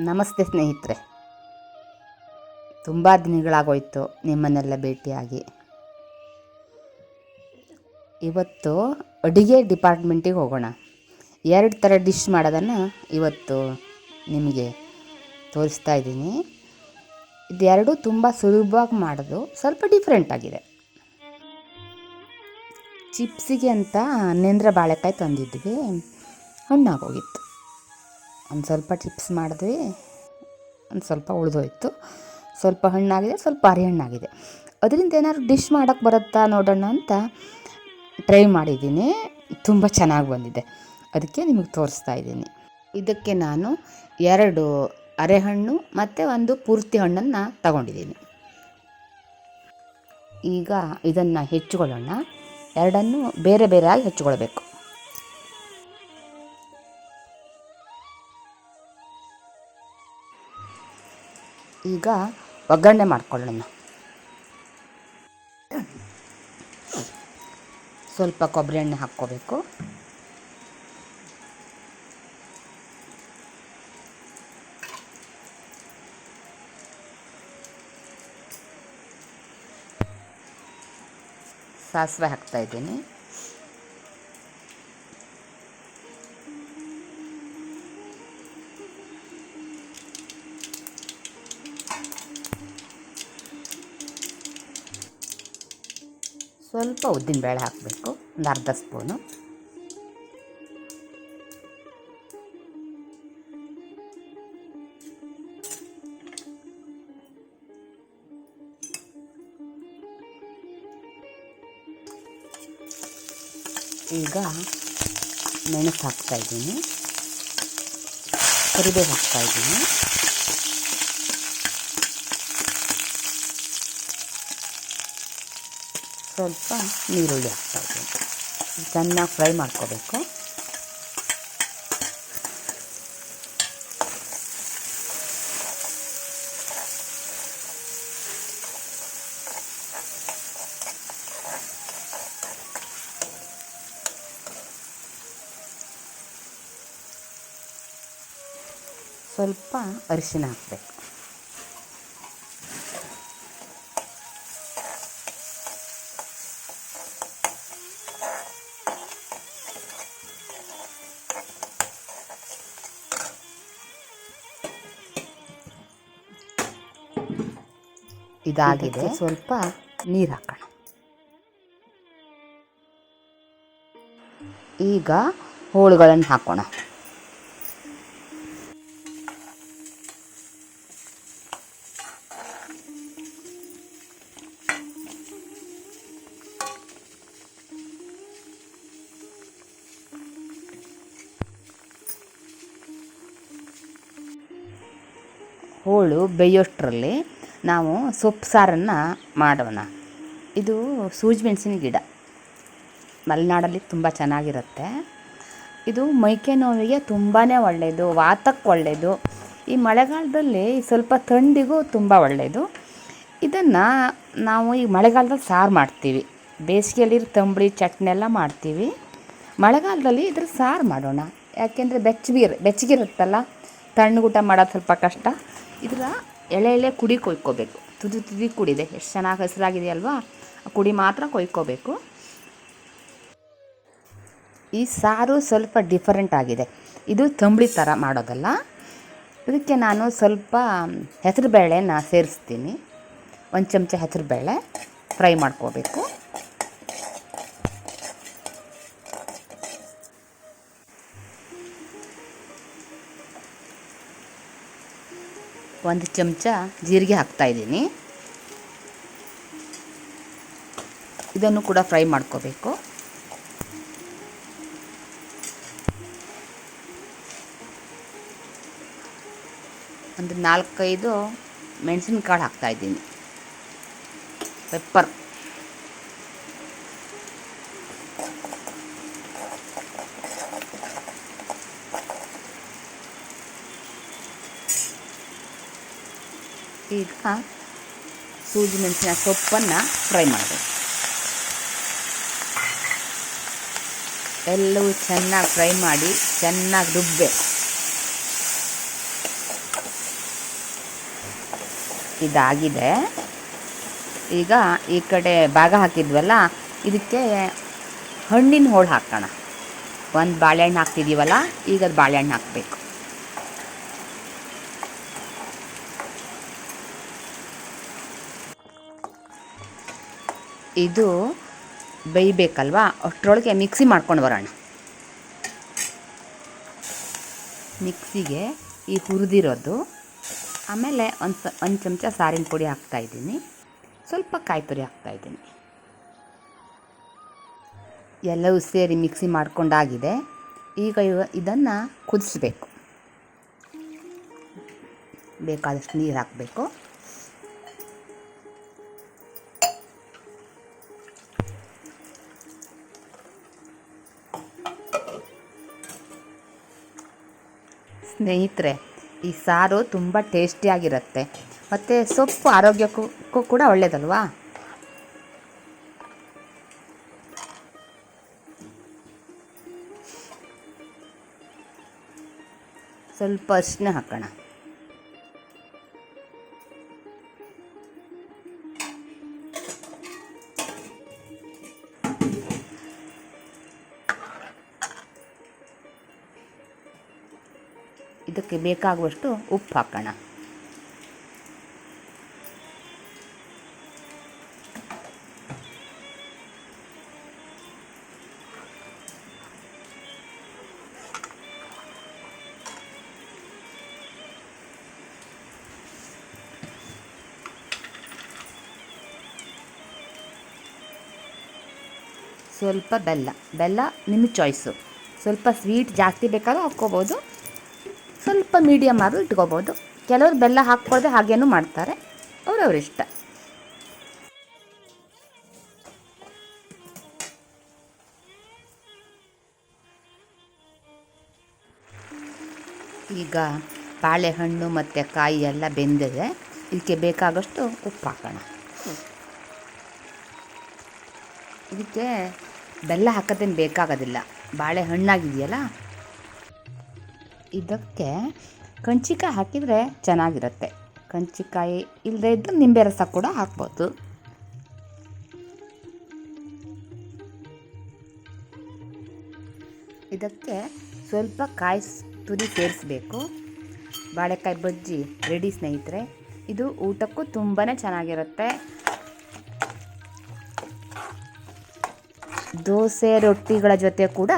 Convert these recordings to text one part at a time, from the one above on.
ನಮಸ್ತೆ ಸ್ನೇಹಿತರೆ. ತುಂಬ ದಿನಗಳಾಗೋಯ್ತು ನಿಮ್ಮನ್ನೆಲ್ಲ ಭೇಟಿಯಾಗಿ. ಇವತ್ತು ಅಡುಗೆ ಡಿಪಾರ್ಟ್ಮೆಂಟಿಗೆ ಹೋಗೋಣ. ಎರಡು ಥರ ಡಿಶ್ ಮಾಡೋದನ್ನು ಇವತ್ತು ನಿಮಗೆ ತೋರಿಸ್ತಾ ಇದ್ದೀನಿ. ಇದೆರಡು ತುಂಬ ಸುಲಭವಾಗಿ ಮಾಡೋದು ಸ್ವಲ್ಪ ಡಿಫ್ರೆಂಟ್ ಆಗಿದೆ. ಚಿಪ್ಸಿಗೆ ಅಂತ ನೇಂದ್ರ ಬಾಳೆಕಾಯಿ ತಂದಿದ್ವಿ. ಹಣ್ಣಾಗೋಗಿತ್ತು. ಒಂದು ಸ್ವಲ್ಪ ಚಿಪ್ಸ್ ಮಾಡಿದ್ವಿ, ಒಂದು ಸ್ವಲ್ಪ ಉಳಿದೋಯ್ತು. ಸ್ವಲ್ಪ ಹಣ್ಣಾಗಿದೆ, ಸ್ವಲ್ಪ ಅರಿ ಹಣ್ಣಾಗಿದೆ. ಅದರಿಂದ ಏನಾದ್ರು ಡಿಶ್ ಮಾಡೋಕ್ಕೆ ಬರುತ್ತಾ ನೋಡೋಣ ಅಂತ ಟ್ರೈ ಮಾಡಿದ್ದೀನಿ. ತುಂಬ ಚೆನ್ನಾಗಿ ಬಂದಿದೆ. ಅದಕ್ಕೆ ನಿಮಗೆ ತೋರಿಸ್ತಾ ಇದ್ದೀನಿ. ಇದಕ್ಕೆ ನಾನು ಎರಡು ಅರೆಹಣ್ಣು ಮತ್ತು ಒಂದು ಪೂರ್ತಿ ಹಣ್ಣನ್ನು ತಗೊಂಡಿದ್ದೀನಿ. ಈಗ ಇದನ್ನು ಹೆಚ್ಚಿಕೊಳ್ಳೋಣ ಎರಡನ್ನು ಬೇರೆ ಬೇರೆ ಆಗಿ ಹೆಚ್ಚಿಕೊಳ್ಬೇಕು ಈಗ ಒಗ್ಗರಣೆ ಮಾಡ್ಕೊಳ್ಳೋಣ. ಸ್ವಲ್ಪ ಕೊಬ್ಬರಿ ಎಣ್ಣೆ ಹಾಕ್ಕೋಬೇಕು. ಸಾಸಿವೆ ಹಾಕ್ತಾ ಇದ್ದೀನಿ. ಸ್ವಲ್ಪ ಉದ್ದಿನಬೇಳೆ ಹಾಕಬೇಕು ಒಂದು ಅರ್ಧ ಸ್ಪೂನು. ಈಗ ಮೆಣಸು ಹಾಕ್ತಾ ಇದ್ದೀನಿ ಕರಿಬೇವು ಹಾಕ್ತಾ ಸ್ವಲ್ಪ ನೀರುಳ್ಳಿ ಹಾಕ್ತಾ ಇದ್ದೀನಿ. ಚೆನ್ನಾಗಿ ಫ್ರೈ ಮಾಡ್ಕೋಬೇಕು. ಸ್ವಲ್ಪ ಅರಿಶಿನ ಹಾಕಬೇಕು. ಇದಾಗಿದೆ. ಸ್ವಲ್ಪ ನೀರು ಹಾಕೋಣ. ಈಗ ಹೋಳುಗಳನ್ನು ಹಾಕೋಣ. ಹೋಳು ಬೇಯೋಷ್ಟರಲ್ಲಿ ನಾವು ಸೊಪ್ಪು ಸಾರನ್ನು ಮಾಡೋಣ. ಇದು ಸೂಜಿ ಮೆಣಸಿನ ಗಿಡ. ಮಲೆನಾಡಲ್ಲಿ ತುಂಬ ಚೆನ್ನಾಗಿರುತ್ತೆ. ಇದು ಮೈಕೆ ನೋವಿಗೆ ತುಂಬಾ ಒಳ್ಳೆಯದು ವಾತಕ್ಕೆ ಒಳ್ಳೆಯದು ಈ ಮಳೆಗಾಲದಲ್ಲಿ ಸ್ವಲ್ಪ ಥಂಡಿಗೂ ತುಂಬ ಒಳ್ಳೆಯದು ಇದನ್ನು ನಾವು ಈ ಮಳೆಗಾಲದಲ್ಲಿ ಸಾರು ಮಾಡ್ತೀವಿ. ಬೇಸಿಗೆಯಲ್ಲಿ ತಂಬಳಿ, ಚಟ್ನಿ ಎಲ್ಲ ಮಾಡ್ತೀವಿ. ಮಳೆಗಾಲದಲ್ಲಿ ಇದ್ರ ಸಾರು ಮಾಡೋಣ. ಯಾಕೆಂದರೆ ಬೆಚ್ಚಗಿರ್, ಬೆಚ್ಚಗಿರುತ್ತಲ್ಲ, ತಣ್ಣಗೂಟ ಮಾಡೋದು ಸ್ವಲ್ಪ ಕಷ್ಟ. ಇದರ ಎಳೆ ಎಳೆ ಕುಡಿ ಕೊಯ್ಕೋಬೇಕು. ತುದಿ ತುದಿ ಕುಡಿದೆ. ಎಷ್ಟು ಚೆನ್ನಾಗಿ ಹಸಿರಾಗಿದೆಯಲ್ವಾ? ಕುಡಿ ಮಾತ್ರ ಕೊಯ್ಕೋಬೇಕು. ಈ ಸಾರು ಸ್ವಲ್ಪ ಡಿಫರೆಂಟ್ ಆಗಿದೆ. ಇದು ತಂಬಳಿ ಥರ ಮಾಡೋದಲ್ಲ. ಇದಕ್ಕೆ ನಾನು ಸ್ವಲ್ಪ ಹೆಸರು ಬೇಳೆನ ಸೇರಿಸ್ತೀನಿ. ಒಂದು ಚಮಚ ಹೆಸರು ಬೇಳೆ ಫ್ರೈ ಮಾಡ್ಕೋಬೇಕು. ಒಂದು ಚಮಚ ಜೀರಿಗೆ ಹಾಕ್ತಾ ಇದ್ದೀನಿ. ಇದನ್ನು ಕೂಡ ಫ್ರೈ ಮಾಡ್ಕೋಬೇಕು. ಒಂದು ನಾಲ್ಕೈದು ಮೆಣಸಿನಕಾಳು ಹಾಕ್ತಾ ಇದ್ದೀನಿ. ಪೆಪ್ಪರ್. ಈಗ ಸೂಜಿ ಮೆಣಸಿನ ಸೊಪ್ಪನ್ನು ಫ್ರೈ ಮಾಡಬೇಕು. ಎಲ್ಲವೂ ಚೆನ್ನಾಗಿ ಫ್ರೈ ಮಾಡಿ ಚೆನ್ನಾಗಿ ರುಬ್ಬಬೇಕು ಇದಾಗಿದೆ. ಈಗ ಈ ಕಡೆ ಭಾಗ ಹಾಕಿದ್ವಲ್ಲ, ಇದಕ್ಕೆ ಹಣ್ಣಿನ ಹೋಳು ಹಾಕೋಣ. ಒಂದು ಬಾಳೆಹಣ್ಣು ಹಾಕ್ತಿದ್ದೀವಲ್ಲ ಈಗ ಅದು ಬಾಳೆಹಣ್ಣು ಹಾಕಬೇಕು. ಇದು ಬೇಯಬೇಕಲ್ವಾ? ಅಷ್ಟರೊಳಗೆ ಮಿಕ್ಸಿ ಮಾಡ್ಕೊಂಡು ಬರೋಣ. ಮಿಕ್ಸಿಗೆ ಈ ಹುರಿದಿರೋದು. ಆಮೇಲೆ ಒಂದು ಒಂದು ಚಮಚ ಸಾರಿನ ಪುಡಿ ಹಾಕ್ತಾಯಿದ್ದೀನಿ ಸ್ವಲ್ಪ ಕಾಯಿ ತುರಿ ಹಾಕ್ತಾಯಿದ್ದೀನಿ ಎಲ್ಲವೂ ಸೇರಿ ಮಿಕ್ಸಿ ಮಾಡ್ಕೊಂಡಾಗಿದೆ. ಈಗ ಇವ, ಇದನ್ನು ಕುದಿಸ್ಬೇಕು. ಬೇಕಾದಷ್ಟು ನೀರು ಹಾಕಬೇಕು. ಸ್ನೇಹಿತರೆ ಈ ಸಾರು ತುಂಬ ಟೇಸ್ಟಿಯಾಗಿರುತ್ತೆ. ಮತ್ತು ಸೊಪ್ಪು ಆರೋಗ್ಯಕ್ಕೂ ಕೂಡ ಒಳ್ಳೆಯದಲ್ವಾ ಸ್ವಲ್ಪ ಅರಿಶಿನ ಹಾಕೋಣ. ಇದಕ್ಕೆ ಬೇಕಾಗುವಷ್ಟು ಉಪ್ಪು ಹಾಕೋಣ. ಸ್ವಲ್ಪ ಬೆಲ್ಲ ಬೆಲ್ಲ ನಿಮ್ಮ ಚಾಯ್ಸು ಸ್ವಲ್ಪ ಸ್ವೀಟ್ ಜಾಸ್ತಿ ಬೇಕಾದ್ರೂ ಹಾಕ್ಕೋಬೋದು. ಸ್ವಲ್ಪ ಮೀಡಿಯಮ್ ಆದರೂ ಇಟ್ಕೋಬೋದು. ಕೆಲವರು ಬೆಲ್ಲ ಹಾಕ್ಕೊಳ್ದೆ ಹಾಗೇನು ಮಾಡ್ತಾರೆ. ಅವ್ರವ್ರ ಇಷ್ಟ. ಈಗ ಬಾಳೆಹಣ್ಣು ಮತ್ತು ಕಾಯಿ ಎಲ್ಲ ಬೆಂದಿದೆ. ಇದಕ್ಕೆ ಬೇಕಾಗಷ್ಟು ಉಪ್ಪು ಹಾಕೋಣ. ಇದಕ್ಕೆ ಬೆಲ್ಲ ಹಾಕೋದೇನು ಬೇಕಾಗೋದಿಲ್ಲ. ಬಾಳೆಹಣ್ಣಾಗಿದೆಯಲ್ಲ? ಇದಕ್ಕೆ ಕಂಚಿಕಾಯಿ ಹಾಕಿದರೆ ಚೆನ್ನಾಗಿರುತ್ತೆ. ಕಂಚಿಕಾಯಿ ಇಲ್ಲದೇ ಇದ್ದರೆ ನಿಂಬೆ ರಸ ಕೂಡ ಹಾಕ್ಬೋದು. ಇದಕ್ಕೆ ಸ್ವಲ್ಪ ಕಾಯಿಸಿ ತುರಿ ಸೇರಿಸ್ಬೇಕು. ಬಾಳೆಕಾಯಿ ಬಜ್ಜಿ ರೆಡಿ ಸ್ನೇಹಿತರೆ, ಇದು ಊಟಕ್ಕೂ ತುಂಬಾ ಚೆನ್ನಾಗಿರುತ್ತೆ. ದೋಸೆ ರೊಟ್ಟಿಗಳ ಜೊತೆ ಕೂಡ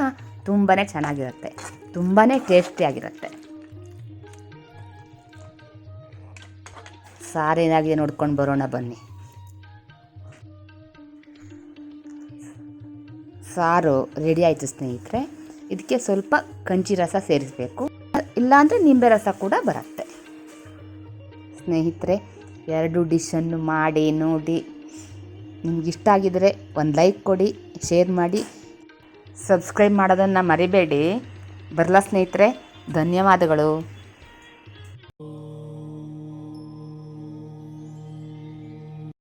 ತುಂಬಾ ಚೆನ್ನಾಗಿರುತ್ತೆ. ತುಂಬಾ ಟೇಸ್ಟಿಯಾಗಿರುತ್ತೆ ಸಾರೇನಾಗಿದೆ ನೋಡ್ಕೊಂಡು ಬರೋಣ ಬನ್ನಿ. ಸಾರು ರೆಡಿ ಆಯಿತು ಸ್ನೇಹಿತರೆ. ಇದಕ್ಕೆ ಸ್ವಲ್ಪ ಕಂಚಿ ರಸ ಸೇರಿಸಬೇಕು. ಇಲ್ಲಾಂದರೆ ನಿಂಬೆ ರಸ ಕೂಡ ಬರುತ್ತೆ. ಸ್ನೇಹಿತರೆ, ಎರಡು ಡಿಶನ್ನು ಮಾಡಿ, ನೋಡಿ. ನಿಮ್ಗೆ ಇಷ್ಟ ಆಗಿದರೆ ಒಂದು ಲೈಕ್ ಕೊಡಿ ಶೇರ್ ಮಾಡಿ. ಸಬ್ಸ್ಕ್ರೈಬ್ ಮಾಡೋದನ್ನು ಮರಿಬೇಡಿ. ಬರಲ್ಲ ಸ್ನೇಹಿತರೆ ಧನ್ಯವಾದಗಳು.